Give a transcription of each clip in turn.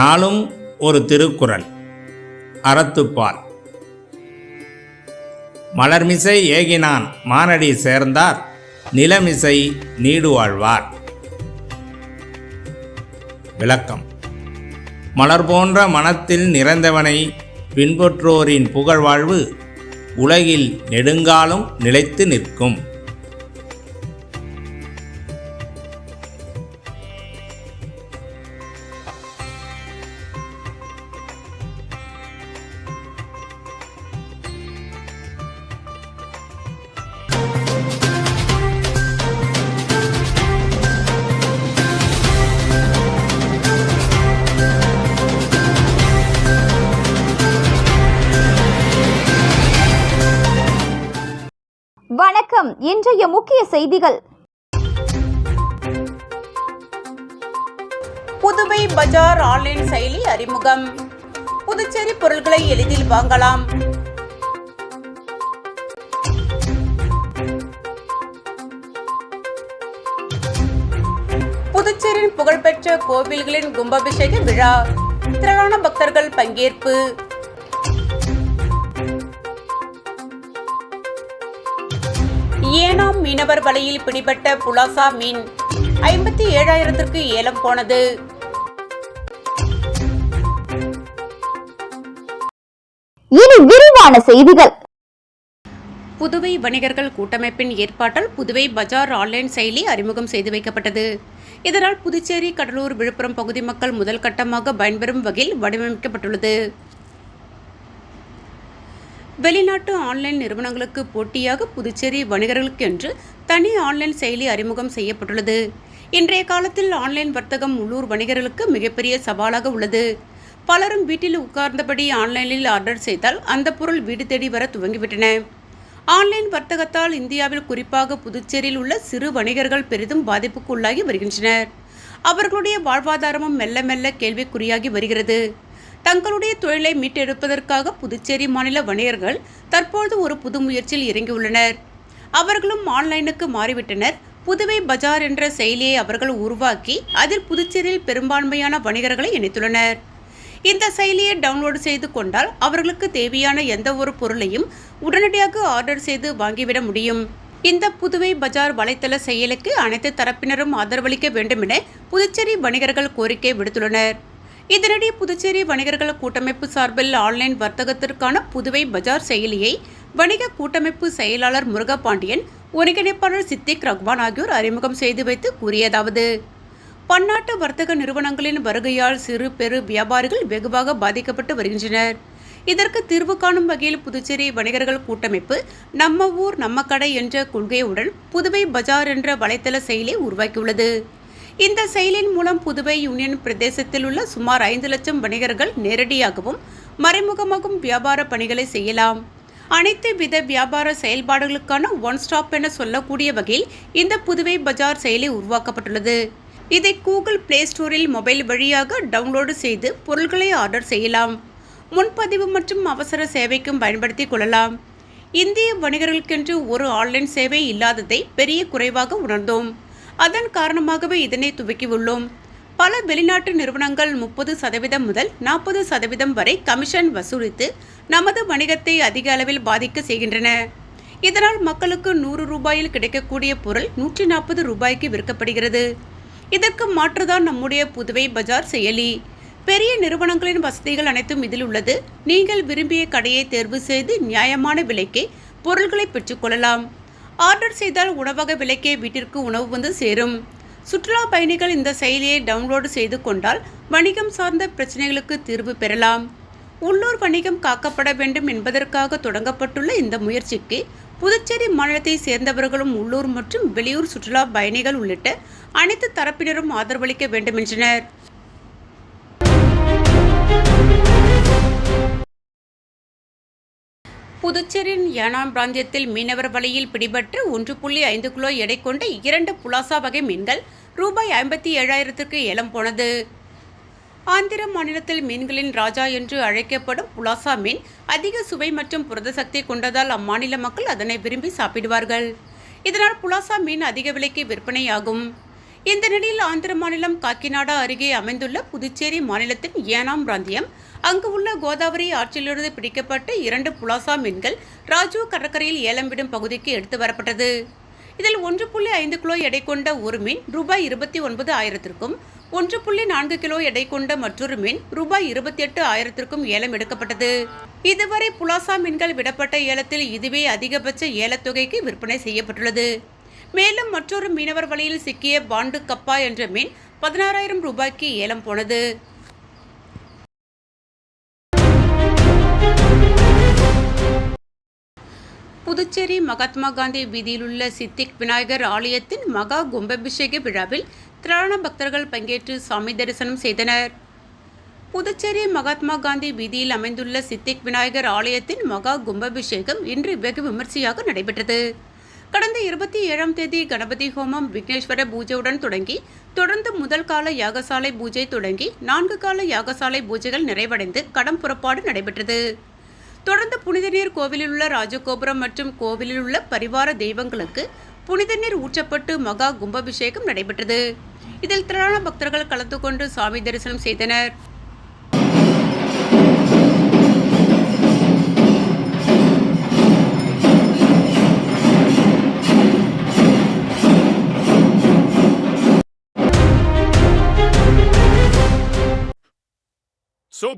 நாளும் ஒரு திருக்குறள். அறத்துப்பால். மலர்மிசை ஏகினான் மானடி சேர்ந்தார் நிலமிசை நீடு வாழ்வார் விளக்கம். மலர் போன்ற மனத்தில் நிறைந்தவனை பின்பற்றோரின் புகழ்வாழ்வு உலகில் நெடுங்காலம் நிலைத்து நிற்கும். இன்றைய முக்கிய செய்திகள். புதுவை பஜார் ஆன்லைன் செயலி அறிமுகம். புதுச்சேரி பொருட்களை எளிதில் வாங்கலாம். புதுச்சேரியின் புகழ்பெற்ற கோவில்களின் கும்பாபிஷேக விழா. திரளான பக்தர்கள் பங்கேற்பு. மீனவர் வலையில் பிடிபட்ட புலாசா மீன் ஐம்பத்தி ஏழாயிரத்திற்கு ஏலம் போனது. இனி விரிவான செய்திகள். புதுவை வணிகர்கள் கூட்டமைப்பின் ஏற்பாட்டால் புதுவை பஜார் ஆன்லைன் செயலி அறிமுகம் செய்து வைக்கப்பட்டது. இதனால் புதுச்சேரி கடலூர் விழுப்புரம் பகுதி மக்கள் முதல் கட்டமாக பயன்பெறும் வகையில் வடிவமைக்கப்பட்டுள்ளது. வெளிநாட்டு ஆன்லைன் நிறுவனங்களுக்கு போட்டியாக புதுச்சேரி வணிகர்களுக்கென்று தனி ஆன்லைன் செயலி அறிமுகம் செய்யப்பட்டுள்ளது. இன்றைய காலத்தில் ஆன்லைன் வர்த்தகம் உள்ளூர் வணிகர்களுக்கு மிகப்பெரிய சவாலாக உள்ளது. பலரும் வீட்டில் உட்கார்ந்தபடி ஆன்லைனில் ஆர்டர் செய்தால் அந்த பொருள் வீடு தேடி வர துவங்கிவிட்டன. ஆன்லைன் வர்த்தகத்தால் இந்தியாவில் குறிப்பாக புதுச்சேரியில் உள்ள சிறு வணிகர்கள் பெரிதும் பாதிப்புக்கு உள்ளாகி வருகின்றனர். அவர்களுடைய வாழ்வாதாரமும் மெல்ல மெல்ல கேள்விக்குறியாகி வருகிறது. தங்களுடைய தொழிலை மீட்டெடுப்பதற்காக புதுச்சேரி மாநில வணிகர்கள் தற்போது ஒரு புது முயற்சியில் இறங்கியுள்ளனர். அவர்களும் ஆன்லைனுக்கு மாறிவிட்டனர். புதுவை பஜார் என்ற செயலியை அவர்கள் உருவாக்கி அதில் புதுச்சேரியில் பெரும்பான்மையான வணிகர்களை இணைத்துள்ளனர். இந்த செயலியை டவுன்லோடு செய்து கொண்டால் அவர்களுக்கு தேவையான எந்த ஒரு பொருளையும் உடனடியாக ஆர்டர் செய்து வாங்கிவிட முடியும். இந்த புதுவை பஜார் வலைத்தள செயலுக்கு அனைத்து தரப்பினரும் ஆதரவளிக்க வேண்டும் என புதுச்சேரி வணிகர்கள் கோரிக்கை விடுத்துள்ளனர். இதனிடையே புதுச்சேரி வணிகர்கள் கூட்டமைப்பு சார்பில் ஆன்லைன் வர்த்தகத்திற்கான புதுவை பஜார் செயலியை வணிக கூட்டமைப்பு செயலாளர் முருகபாண்டியன் ஒருங்கிணைப்பாளர் சித்திக் ரஹ்மான் ஆகியோர் அறிமுகம் செய்து வைத்து கூறியதாவது. பன்னாட்டு வர்த்தக நிறுவனங்களின் வருகையால் சிறு பெரு வியாபாரிகள் வெகுவாக பாதிக்கப்பட்டு வருகின்றனர். இதற்கு தீர்வு காணும் வகையில் புதுச்சேரி வணிகர்கள் கூட்டமைப்பு நம்ம ஊர் நம்ம கடை என்ற கொள்கையுடன் புதுவை பஜார் என்ற வலைத்தள செயலியை உருவாக்கியுள்ளது. இந்த செயலின் மூலம் புதுவை யூனியன் பிரதேசத்தில் உள்ள சுமார் ஐந்து லட்சம் வணிகர்கள் நேரடியாகவும் மறைமுகமாகவும் வியாபார பணிகளை செய்யலாம். அனைத்து வித வியாபார செயல்பாடுகளுக்கான ஒன் ஸ்டாப் என சொல்லக்கூடிய வகையில் இந்த புதுவை பஜார் செயலி உருவாக்கப்பட்டுள்ளது. இதை கூகுள் பிளே ஸ்டோரில் மொபைல் வழியாக டவுன்லோடு செய்து பொருட்களை ஆர்டர் செய்யலாம். முன்பதிவு மற்றும் அவசர சேவைக்கும் பயன்படுத்தி கொள்ளலாம். இந்திய வணிகர்களுக்கென்று ஒரு ஆன்லைன் சேவை இல்லாததை பெரிய குறைவாக உணர்ந்தோம். அதன் காரணமாகவே இதனை துவக்கியுள்ளோம். பல வெளிநாட்டு நிறுவனங்கள் முப்பது சதவீதம் முதல் நாற்பது சதவீதம் வரை கமிஷன் வசூலித்து நமது வணிகத்தை அதிக அளவில் பாதிக்க செய்கின்றன. இதனால் மக்களுக்கு நூறு ரூபாயில் கிடைக்கக்கூடிய பொருள் நூற்றி நாற்பது ரூபாய்க்கு விற்கப்படுகிறது. இதற்கு மாற்றுதான் நம்முடைய புதுவை பஜார் செயலி. பெரிய நிறுவனங்களின் வசதிகள் அனைத்தும் இதில் உள்ளது. நீங்கள் விரும்பிய கடையை தேர்வு செய்து நியாயமான விலைக்கு பொருட்களை பெற்றுக்கொள்ளலாம் ஆர்டர் செய்தால் உணவக விலைக்கே வீட்டிற்கு உணவு வந்து சேரும். சுற்றுலா பயணிகள் இந்த செயலியை டவுன்லோடு செய்து கொண்டால் வணிகம் சார்ந்த பிரச்சனைகளுக்கு தீர்வு பெறலாம். உள்ளூர் வணிகம் காக்கப்பட வேண்டும் என்பதற்காக தொடங்கப்பட்டுள்ள இந்த முயற்சிக்கு புதுச்சேரி மாநிலத்தை சேர்ந்தவர்களும் உள்ளூர் மற்றும் வெளியூர் சுற்றுலா பயணிகள் உள்ளிட்ட அனைத்து தரப்பினரும் ஆதரவளிக்க வேண்டுமென்றனர். புதுச்சேரியின் ஏனாம் பிராந்தியத்தில் மீனவர் வலையில் பிடிபட்டு ஒன்று புள்ளி ஐந்து கிலோ எடை கொண்ட இரண்டு புலாசா வகை மீன்கள் ரூபாய் ஐம்பத்தி ஏழாயிரத்திற்கு ஏலம் போனது. ஆந்திர மாநிலத்தில் மீன்களின் ராஜா என்று அழைக்கப்படும் புலாசா மீன் அதிக சுவை மற்றும் புரத சக்தி கொண்டதால் அம்மாநில மக்கள் அதனை விரும்பி சாப்பிடுவார்கள். இதனால் புலாசா மீன் அதிக விலைக்கு விற்பனையாகும். இந்த நிலையில் ஆந்திர மாநிலம் காக்கிநாடா அருகே அமைந்துள்ள புதுச்சேரி மாநிலத்தின் ஏனாம் பிராந்தியம். அங்கு உள்ள கோதாவரி ஆற்றிலிருந்து பிடிக்கப்பட்ட இரண்டு புலாசா மீன்கள் ராஜீவ் கடற்கரையில் ஏலம் விடும் பகுதிக்கு எடுத்து வரப்பட்டது. இதில் ஒன்று புள்ளி ஐந்து கிலோ எடை கொண்ட ஒரு மீன் ரூபாய் இருபத்தி ஒன்பது ஆயிரத்திற்கும் ஒன்று புள்ளி நான்கு கிலோ எடை கொண்ட மற்றொரு மீன் ரூபாய் இருபத்தி எட்டு ஆயிரத்திற்கும் ஏலம் எடுக்கப்பட்டது. இதுவரை புலாசா மீன்கள் விடப்பட்ட ஏலத்தில் இதுவே அதிகபட்ச ஏலத்தொகைக்கு விற்பனை செய்யப்பட்டுள்ளது. மேலும் மற்றொரு மீனவர் வலையில் சிக்கிய பாண்டு கப்பா என்ற மீன் பதினாறாயிரம் ரூபாய்க்கு ஏலம் போனது. புதுச்சேரி மகாத்மா காந்தி வீதியிலுள்ள சித்திக் விநாயகர் ஆலயத்தின் மகா கும்பாபிஷேக விழாவில் திரளான பக்தர்கள் பங்கேற்று சாமி தரிசனம் செய்தனர். புதுச்சேரி மகாத்மா காந்தி வீதியில் அமைந்துள்ள சித்திக் விநாயகர் ஆலயத்தின் மகா கும்பாபிஷேகம் இன்று வெகு விமர்சையாக நடைபெற்றது. கடந்த இருபத்தி ஏழாம் தேதி கணபதி ஹோமம் விக்னேஸ்வர பூஜையுடன் தொடங்கி தொடர்ந்து முதல் கால யாகசாலை பூஜை தொடங்கி நான்கு கால யாகசாலை பூஜைகள் நிறைவடைந்து கடம் புறப்பாடு நடைபெற்றது. தொடர்ந்து புனித நீர் கோவிலில் உள்ள ராஜகோபுரம் மற்றும் கோவிலில் உள்ள பரிவார தெய்வங்களுக்கு புனித நீர் ஊற்றப்பட்டு மகா கும்பாபிஷேகம் நடைபெற்றது. இதில் திரளான பக்தர்கள் கலந்து கொண்டு சாமி தரிசனம் செய்தனர்.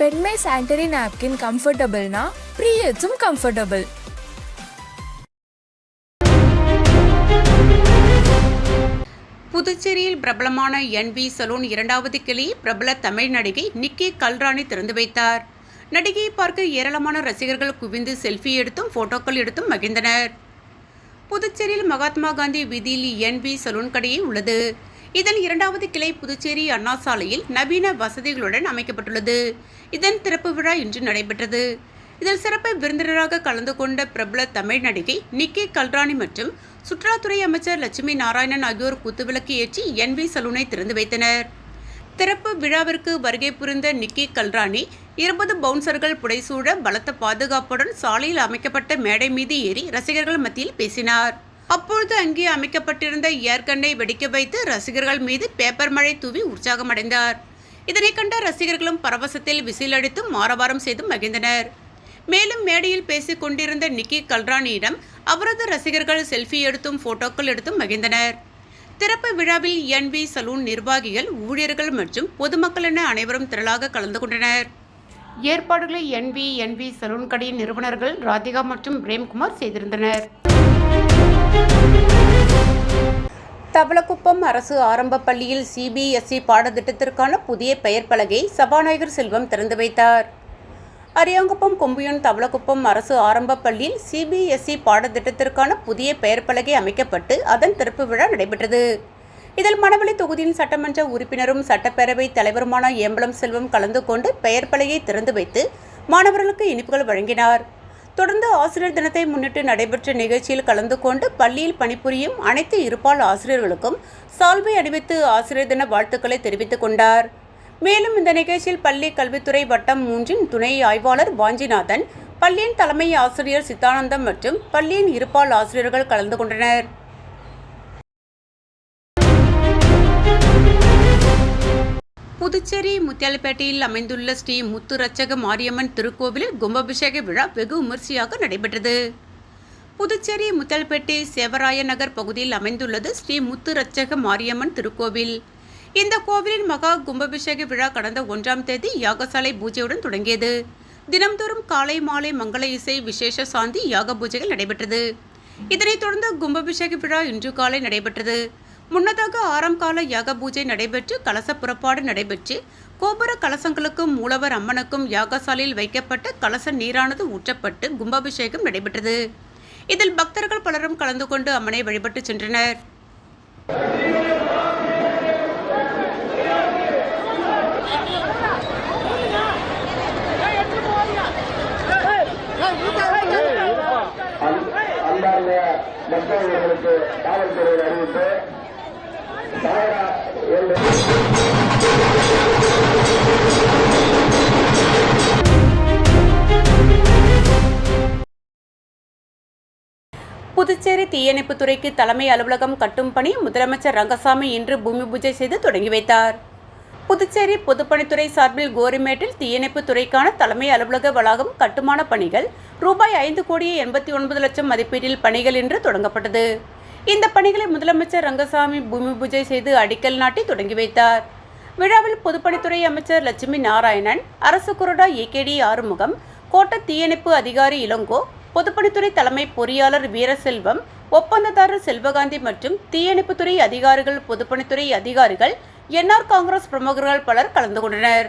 பெண்மை சானிடரி நாப்கின் கம்ஃபர்டபுள்னா ப்ரீயட்ஸும் கம்ஃபர்டபுள் புதுச்சேரியில் பிரபலமான என்வி சலூன் இரண்டாவது கிளி பிரபல தமிழ் நடிகை நிக்கி கல்ராணி திறந்து வைத்தார். நடிகையை பார்க்க ஏராளமான ரசிகர்கள் குவிந்து செல்ஃபி எடுத்தும் போட்டோக்கள் எடுத்தும் மகிழ்ந்தனர். புதுச்சேரியில் மகாத்மா காந்தி வீதியில் என்வி சலூன் கடையே உள்ளது. இதன் இரண்டாவது கிளை புதுச்சேரி அண்ணா சாலையில் நவீன வசதிகளுடன் அமைக்கப்பட்டுள்ளது. இதன் திறப்பு விழா இன்று நடைபெற்றது. இதில் சிறப்பு விருந்தினராக கலந்து கொண்ட பிரபல தமிழ் நடிகை நிக்கி கல்ராணி மற்றும் சுற்றுலாத்துறை அமைச்சர் லட்சுமி நாராயணன் ஆகியோர் குத்துவிளக்கு ஏற்றி என்வி சலூனை திறந்து வைத்தனர். திறப்பு விழாவிற்கு வருகை புரிந்த நிக்கி கல்ராணி இருபது பவுன்சர்கள் புடைசூழ பலத்த பாதுகாப்புடன் சாலையில் அமைக்கப்பட்ட மேடை மீது ஏறி ரசிகர்கள் மத்தியில் பேசினார். அப்பொழுது அங்கே அமைக்கப்பட்டிருந்த ஏற்கண்ணை வெடிக்க வைத்து ரசிகர்கள் மீது பேப்பர் மழை தூவி உற்சாகமடைந்தார். இதனை கண்ட ரசிகர்களும் பரவசத்தில் விசில் அடித்தும் மாரவாரம் செய்து மகிழ்ந்தனர். மேலும் மேடையில் பேசிக் கொண்டிருந்த நிக்கி கல்ராணியிடம் அவரது ரசிகர்கள் செல்ஃபி எடுத்தும் போட்டோக்கள் எடுத்தும் மகிழ்ந்தனர். திறப்பு விழாவில் என் வி சலூன் நிர்வாகிகள் ஊழியர்கள் மற்றும் பொதுமக்கள் என அனைவரும் திரளாக கலந்து கொண்டனர். ஏற்பாடுகளை என்வி என்வி சலூன் கடையின் நிறுவனர்கள் ராதிகா மற்றும் பிரேம்குமார் செய்திருந்தனர். தவளக்குப்பம் அரசு ஆரம்ப பள்ளியில் சிபிஎஸ்இ பாடத்திட்டத்திற்கான புதிய பெயர் பலகை சபாநாயகர் செல்வம் திறந்து வைத்தார். அரியாங்குப்பம் கொம்பியூன் தவளக்குப்பம் அரசு ஆரம்ப பள்ளியில் சிபிஎஸ்இ பாடத்திட்டத்திற்கான புதிய பெயர் பலகை அமைக்கப்பட்டு அதன் திறப்பு விழா நடைபெற்றது. இதில் மணவெளி தொகுதியின் சட்டமன்ற உறுப்பினரும் சட்டப்பேரவை தலைவருமான ஏம்பலம் செல்வம் கலந்து கொண்டு பெயர் பலையை திறந்து வைத்து மாணவர்களுக்கு இனிப்புகள் வழங்கினார். தொடர்ந்து ஆசிரியர் தினத்தை முன்னிட்டு நடைபெற்ற நிகழ்ச்சியில் கலந்து கொண்டு பள்ளியில் பணிபுரியும் அனைத்து இருபால் ஆசிரியர்களுக்கும் சால்வை அணிவித்து ஆசிரியர் தின வாழ்த்துக்களை தெரிவித்துக் கொண்டார். மேலும் இந்த நிகழ்ச்சியில் பள்ளி கல்வித்துறை வட்டம் மூன்றின் துணை ஆய்வாளர் வாஞ்சிநாதன் பள்ளியின் தலைமை ஆசிரியர் சித்தானந்தம் மற்றும் பள்ளியின் இருபால் ஆசிரியர்கள் கலந்து கொண்டனர். புதுச்சேரி முத்தியாலப்பேட்டையில் அமைந்துள்ள ஸ்ரீ முத்துரட்சக மாரியம்மன் திருக்கோவிலில் கும்பாபிஷேக விழா வெகு விமர்சையாக நடைபெற்றது. புதுச்சேரி முத்தியாலப்பேட்டை சேவராய நகர் பகுதியில் அமைந்துள்ளது ஸ்ரீ முத்துரட்சக மாரியம்மன் திருக்கோவில். இந்த கோவிலின் மகா கும்பாபிஷேக விழா கடந்த ஒன்றாம் தேதி யாகசாலை பூஜையுடன் தொடங்கியது. தினம்தோறும் காலை மாலை மங்கள இசை விசேஷ சாந்தி யாக பூஜைகள் நடைபெற்றது. இதனைத் தொடர்ந்து கும்பாபிஷேக விழா இன்று காலை நடைபெற்றது. முன்னதாக ஆறாம் கால யாக பூஜை நடைபெற்று கலச புறப்பாடு நடைபெற்று கோபுர கலசங்களுக்கும் மூலவர் அம்மனுக்கும் யாகசாலையில் வைக்கப்பட்ட கலச நீரானது ஊற்றப்பட்டு கும்பாபிஷேகம் நடைபெற்றது. இதில் பக்தர்கள் பலரும் கலந்து கொண்டு அம்மனை வழிபட்டு சென்றனர். மக்களுக்கு புதுச்சேரி தீயணைப்புத் துறைக்கு தலைமை அலுவலகம் கட்டும் பணி முதலமைச்சர் ரங்கசாமி இன்று பூமி பூஜை செய்து தொடங்கி வைத்தார். புதுச்சேரி பொதுப்பணித்துறை சார்பில் கோரிமேட்டில் தீயணைப்பு துறைக்கான தலைமை அலுவலக வளாகம் கட்டுமான பணிகள் ரூபாய் ஐந்து கோடியே எண்பத்தி ஒன்பது லட்சம் மதிப்பீட்டில் பணிகள் இன்று தொடங்கப்பட்டது. இந்த பணிகளை முதலமைச்சர் ரங்கசாமி பூமி பூஜை செய்து அடிக்கல் நாட்டி தொடங்கி வைத்தார். விழாவில் பொதுப்பணித்துறை அமைச்சர் லட்சுமி நாராயணன் அரசு குருடா ஏகேடி ஆறுமுகம் கோட்ட தீயணைப்பு அதிகாரி இளங்கோ பொதுப்பணித்துறை தலைமை பொறியாளர் வீரசெல்வம் ஒப்பந்ததாரர் செல்வகாந்தி மற்றும் தீயணைப்புத்துறை அதிகாரிகள் பொதுப்பணித்துறை அதிகாரிகள் என்ஆர் காங்கிரஸ் பிரமுகர்கள் பலர் கலந்து கொண்டனர்.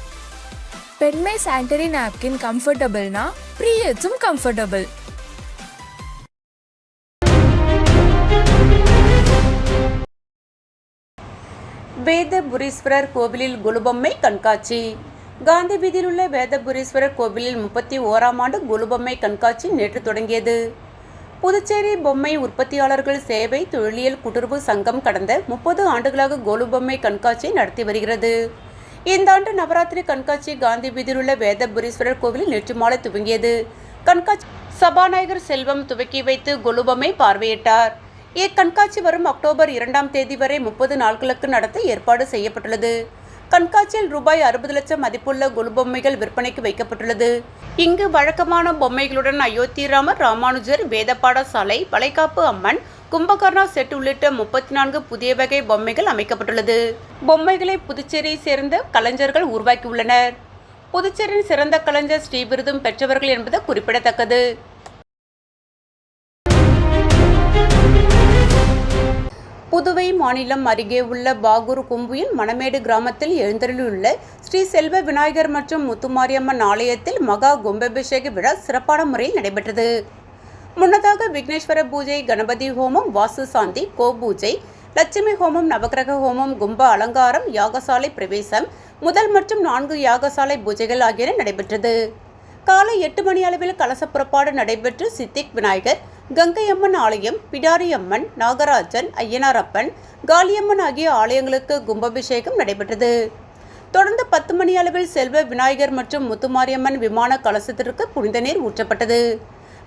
பெண்மை சானிட்டரி நாப்கின் கம்ஃபர்டபுள்னா ப்ரீயட்ஸும் கம்ஃபர்டபுள் வேதபுரீஸ்வரர் கோவிலில் குலுபம்மை கண்காட்சி. காந்தி வீதியில் உள்ள வேதபுரீஸ்வரர் கோவிலில் முப்பத்தி ஓராம் ஆண்டு குலுபம்மை கண்காட்சி நேற்று தொடங்கியது. புதுச்சேரி பொம்மை உற்பத்தியாளர்கள் சேவை தொழிலியல் கூட்டுறவு சங்கம் கடந்த முப்பது ஆண்டுகளாக கோலுபொம்மை கண்காட்சியை நடத்தி வருகிறது. இந்த ஆண்டு நவராத்திரி கண்காட்சி காந்தி வீதியில் உள்ள வேதபுரீஸ்வரர் கோவிலில் நேற்று மாலை துவங்கியது. கண்காட்சி சபாநாயகர் செல்வம் துவக்கி வைத்து கொலுபொம்மை பார்வையிட்டார். இக்கண்காட்சி வரும் அக்டோபர் இரண்டாம் தேதி வரை முப்பது நாட்களுக்கு நடத்த ஏற்பாடு செய்யப்பட்டுள்ளது. கண்காட்சியில் ரூபாய் அறுபது லட்சம் மதிப்புள்ள குலுபொம்மைகள் விற்பனைக்கு வைக்கப்பட்டுள்ளது. இங்கு வழக்கமான பொம்மைகளுடன் அயோத்தி ராமர் ராமானுஜர் வேத பாடசாலை வளைகாப்பு அம்மன் கும்பகர்ணா செட் உள்ளிட்ட முப்பத்தி நான்கு புதிய வகை பொம்மைகள் அமைக்கப்பட்டுள்ளது. பொம்மைகளை புதுச்சேரியை சேர்ந்த கலைஞர்கள் உருவாக்கியுள்ளனர். புதுச்சேரியின் சிறந்த கலைஞர் ஸ்ரீ விருதும் பெற்றவர்கள் என்பது குறிப்பிடத்தக்கது. புதுவை மாநிலம் அருகே உள்ள பாகூர் கும்புயின் மணமேடு கிராமத்தில் எழுந்தருளியுள்ள ஸ்ரீ செல்வ விநாயகர் மற்றும் முத்துமாரியம்மன் ஆலயத்தில் மகா கும்பாபிஷேக விழா சிறப்பான முறையில் நடைபெற்றது. முன்னதாக விக்னேஸ்வர பூஜை கணபதி ஹோமம் வாசு சாந்தி கோபூஜை லட்சுமி ஹோமம் நவக்கிரக ஹோமம் கும்ப அலங்காரம் யாகசாலை பிரவேசம் முதல் மற்றும் நான்கு யாகசாலை பூஜைகள் ஆகியன நடைபெற்றது. காலை எட்டு மணி அளவில் கலச புறப்பாடு நடைபெற்று சித்திக் விநாயகர் கங்கையம்மன் ஆலயம் பிடாரி அம்மன் நாகராஜன் ஐயனாரப்பன் காளியம்மன் ஆகிய ஆலயங்களுக்கு கும்பாபிஷேகம் நடைபெற்றது. தொடர்ந்து பத்து மணி அளவில் செல்வ விநாயகர் மற்றும் முத்துமாரியம்மன் விமான கலசத்திற்கு புனித நீர் ஊற்றப்பட்டது.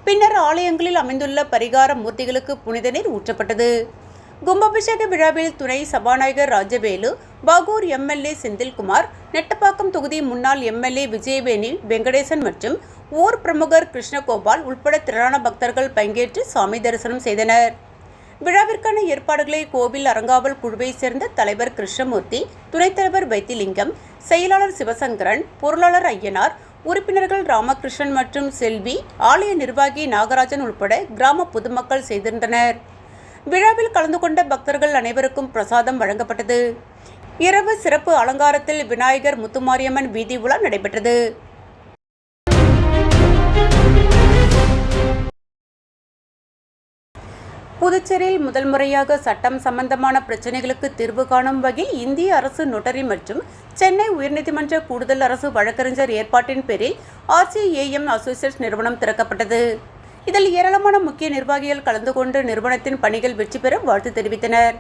பின்னர் ஆலயங்களில் அமைந்துள்ள பரிகார மூர்த்திகளுக்கு புனித நீர் ஊற்றப்பட்டது. கும்பாபிஷேக விழாவில் துணை சபாநாயகர் ராஜவேலு பாகூர் எம்எல்ஏ செந்தில்குமார் நெட்டப்பாக்கம் தொகுதி முன்னாள் எம்எல்ஏ விஜயவேணி வெங்கடேசன் மற்றும் ஊர் பிரமுகர் கிருஷ்ணகோபால் உட்பட திரளான பக்தர்கள் பங்கேற்று சாமி தரிசனம் செய்தனர். விழாவிற்கான ஏற்பாடுகளை கோவில் அறங்காவல் குழுவை சேர்ந்த தலைவர் கிருஷ்ணமூர்த்தி துணைத்தலைவர் வைத்திலிங்கம் செயலாளர் சிவசங்கரன் பொருளாளர் ஐயனார் உறுப்பினர்கள் ராமகிருஷ்ணன் மற்றும் செல்வி ஆலய நிர்வாகி நாகராஜன் உட்பட கிராம பொதுமக்கள் செய்திருந்தனர் விழாவில் கலந்து கொண்ட பக்தர்கள் அனைவருக்கும் பிரசாதம் வழங்கப்பட்டது. இரவு சிறப்பு அலங்காரத்தில் விநாயகர் முத்துமாரியம்மன் வீதி உலா நடைபெற்றது. புதுச்சேரியில் முதல் முறையாக சட்டம் சம்பந்தமான பிரச்சனைகளுக்கு தீர்வு காணும் வகையில் இந்திய அரசு நொட்டரி மற்றும் சென்னை உயர்நீதிமன்ற கூடுதல் அரசு வழக்கறிஞர் ஏற்பாட்டின் பேரில் ஆர்சிஏஎம் அசோசியேட்ஸ் நிறுவனம் திறக்கப்பட்டது. இதில் ஏராளமான முக்கிய நிர்வாகிகள் கலந்து கொண்டு நிறுவனத்தின் பணிகள் வெற்றி பெற வாழ்த்து தெரிவித்தனர்.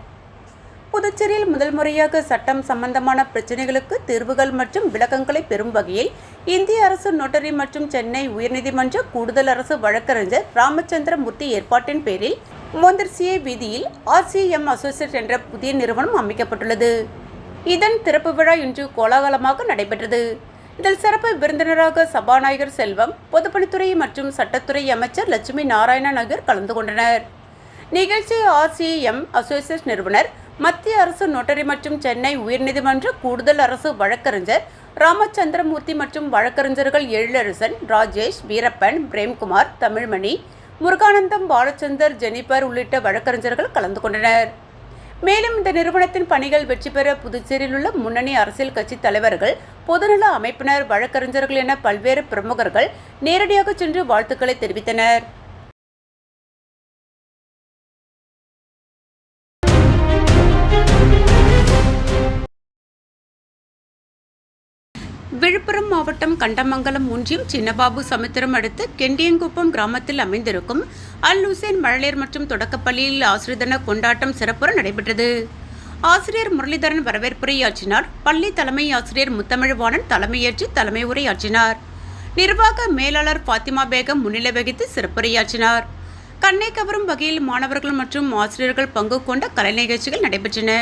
புதுச்சேரியில் முதல் முறையாக சட்டம் சம்பந்தமான பிரச்சனைகளுக்கு தீர்வுகள் மற்றும் விளக்கங்களை பெறும் வகையில் இந்திய அரசு நோட்டரி மற்றும் சென்னை உயர்நீதிமன்ற கூடுதல் அரசு வழக்கறிஞர் ராமச்சந்திர மூர்த்தி ஏற்பாட்டின் பேரில் மோந்தர்சியே வீதியில் ஆர்சிஎம் அசோசியேட் என்ற புதிய நிறுவனம் அமைக்கப்பட்டுள்ளது. இதன் திறப்பு விழா இன்று கோலாகலமாக நடைபெற்றது. இதில் சிறப்பு விருந்தினராக சபாநாயகர் செல்வம் பொதுப்பணித்துறை மற்றும் சட்டத்துறை அமைச்சர் லட்சுமி நாராயண நகர் கலந்து கொண்டனர். நிகழ்ச்சி ஆர்சிஎம் அசோசியேட் நிறுவனர் மத்திய அரசு நோட்டரி மற்றும் சென்னை உயர்நீதிமன்ற கூடுதல் அரசு வழக்கறிஞர் ராமச்சந்திரமூர்த்தி மற்றும் வழக்கறிஞர்கள் எழிலரசன் ராஜேஷ் வீரப்பன் பிரேம்குமார் தமிழ்மணி முருகானந்தம் பாலச்சந்தர் ஜெனிபர் உள்ளிட்ட வழக்கறிஞர்கள் கலந்து கொண்டனர். மேலும் இந்த நிறுவனத்தின் பணிகள் வெற்றி பெற புதுச்சேரியில் உள்ள முன்னணி அரசியல் கட்சி தலைவர்கள் பொதுநல அமைப்பினர் வழக்கறிஞர்கள் என பல்வேறு பிரமுகர்கள் நேரடியாக சென்று வாழ்த்துக்களை தெரிவித்தனர். விழுப்புரம் மாவட்டம் கண்டமங்கலம் ஒன்றியம் சின்னபாபு சமுத்திரம் அடுத்து கெண்டியங்குப்பம் கிராமத்தில் அமைந்திருக்கும் அல் ஹுசேன் மழலையர் மற்றும் தொடக்கப்பள்ளியில் ஆசிரியர் தின கொண்டாட்டம் சிறப்புற நடைபெற்றது. ஆசிரியர் முரளிதரன் வரவேற்புரையாற்றினார். பள்ளி தலைமை ஆசிரியர் முத்தமிழ்வாணன் தலைமையேற்று தலைமை உரையாற்றினார். நிர்வாக மேலாளர் பாத்திமா பேகம் முன்னிலை வகித்து சிறப்புரையாற்றினார். கண்ணை கவரும் வகையில் மாணவர்கள் மற்றும் ஆசிரியர்கள் பங்கு கொண்ட கலை நிகழ்ச்சிகள் நடைபெற்றன.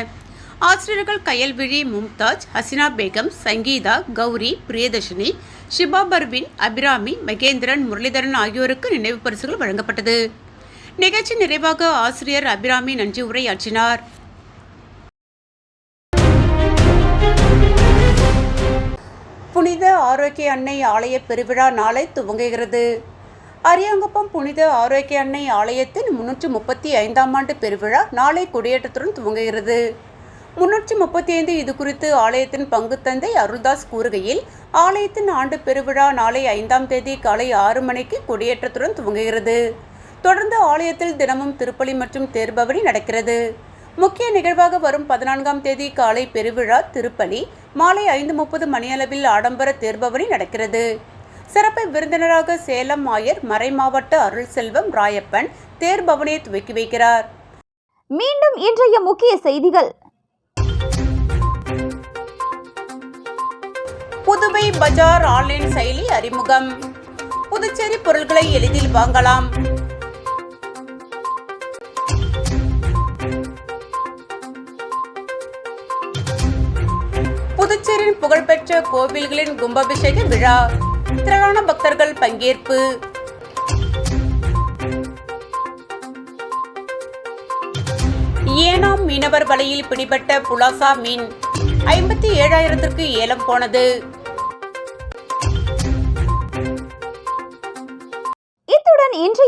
ஆசிரியர்கள் கயல்விழி மும்தாஜ் ஹசினா பேகம் சங்கீதா கௌரி பிரியதர்ஷினி ஷிபா பர்வின் அபிராமி மகேந்திரன் முரளிதரன் ஆகியோருக்கு நினைவு பரிசுகள் வழங்கப்பட்டது. நிகழ்ச்சி நிறைவாக ஆசிரியர் அபிராமி நன்றி உரையாற்றினார். புனித ஆரோக்கிய அன்னை ஆலய பெருவிழா நாளை துவங்குகிறது. அரியாங்குப்பம் புனித ஆரோக்கிய அன்னை ஆலயத்தின் முன்னூற்று முப்பத்தி ஐந்தாம் ஆண்டு பெருவிழா நாளை கொடியேற்றத்துடன் துவங்குகிறது. முன்னூற்றி முப்பத்தி ஐந்து இது குறித்து ஆலயத்தின் பங்கு தந்தை அருள்தாஸ் கூறுகையில் ஆலயத்தின் ஆண்டு பெருவிழா நாளை ஐந்தாம் தேதி காலை ஆறு மணிக்கு கொடியேற்றத்துடன் துவங்குகிறது. தொடர்ந்து ஆலயத்தில் தினமும் திருப்பலி மற்றும் தேர்பவனி நடக்கிறது. முக்கிய நிகழ்வாக வரும் பதினான்காம் தேதி காலை பெருவிழா திருப்பலி மாலை ஐந்து முப்பது மணியளவில் ஆடம்பர தேர்பவனி நடக்கிறது. சிறப்பு விருந்தினராக சேலம் ஆயர் மறைமாவட்ட அருள் செல்வம் ராயப்பன் தேர்பவனியை துவக்கி வைக்கிறார். மீண்டும் இன்றைய முக்கிய செய்திகள். புதுவை பஜார் ஆன்லைன் செயலி அறிமுகம். புதுச்சேரி பொருட்களை எளிதில் வாங்கலாம். புதுச்சேரியின் புகழ்பெற்ற கோவில்களின் கும்பாபிஷேக விழா. திரளான பக்தர்கள் பங்கேற்பு. ஏனாம் மீனவர் வலையில் பிடிபட்ட புலாசா மீன். ஐம்பத்தி ஏழாயிரத்திற்கு ஏலம் போனது.